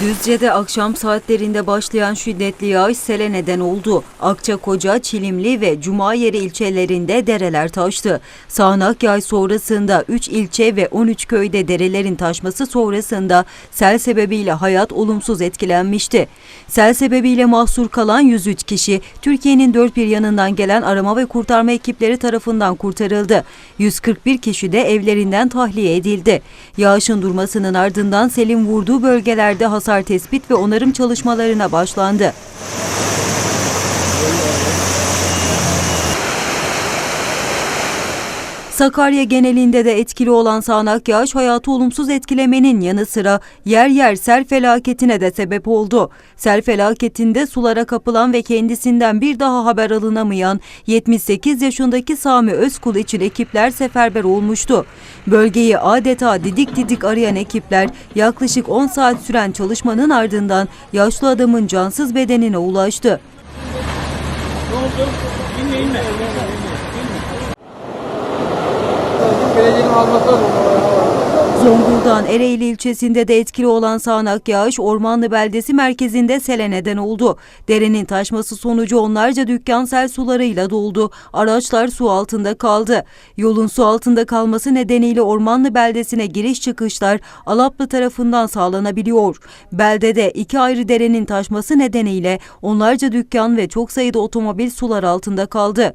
Düzce'de akşam saatlerinde başlayan şiddetli yağış sele neden oldu. Akçakoca, Çilimli ve Cumayeri ilçelerinde dereler taştı. Sağanak yağış sonrasında 3 ilçe ve 13 köyde derelerin taşması sonrasında sel sebebiyle hayat olumsuz etkilenmişti. Sel sebebiyle mahsur kalan 103 kişi Türkiye'nin dört bir yanından gelen arama ve kurtarma ekipleri tarafından kurtarıldı. 141 kişi de evlerinden tahliye edildi. Yağışın durmasının ardından selin vurduğu bölgelerde hasar tespit ve onarım çalışmalarına başlandı. Sakarya genelinde de etkili olan sağanak yağış hayatı olumsuz etkilemenin yanı sıra yer yer sel felaketine de sebep oldu. Sel felaketinde sulara kapılan ve kendisinden bir daha haber alınamayan 78 yaşındaki Sami Özkul için ekipler seferber olmuştu. Bölgeyi adeta didik didik arayan ekipler yaklaşık 10 saat süren çalışmanın ardından yaşlı adamın cansız bedenine ulaştı. Belediyenin alması. Zonguldak'ın Ereğli ilçesinde de etkili olan sağanak yağış Ormanlı beldesi merkezinde sele neden oldu. Derenin taşması sonucu onlarca dükkan sel sularıyla doldu. Araçlar su altında kaldı. Yolun su altında kalması nedeniyle Ormanlı beldesine giriş çıkışlar Alaplı tarafından sağlanabiliyor. Beldede iki ayrı derenin taşması nedeniyle onlarca dükkan ve çok sayıda otomobil sular altında kaldı.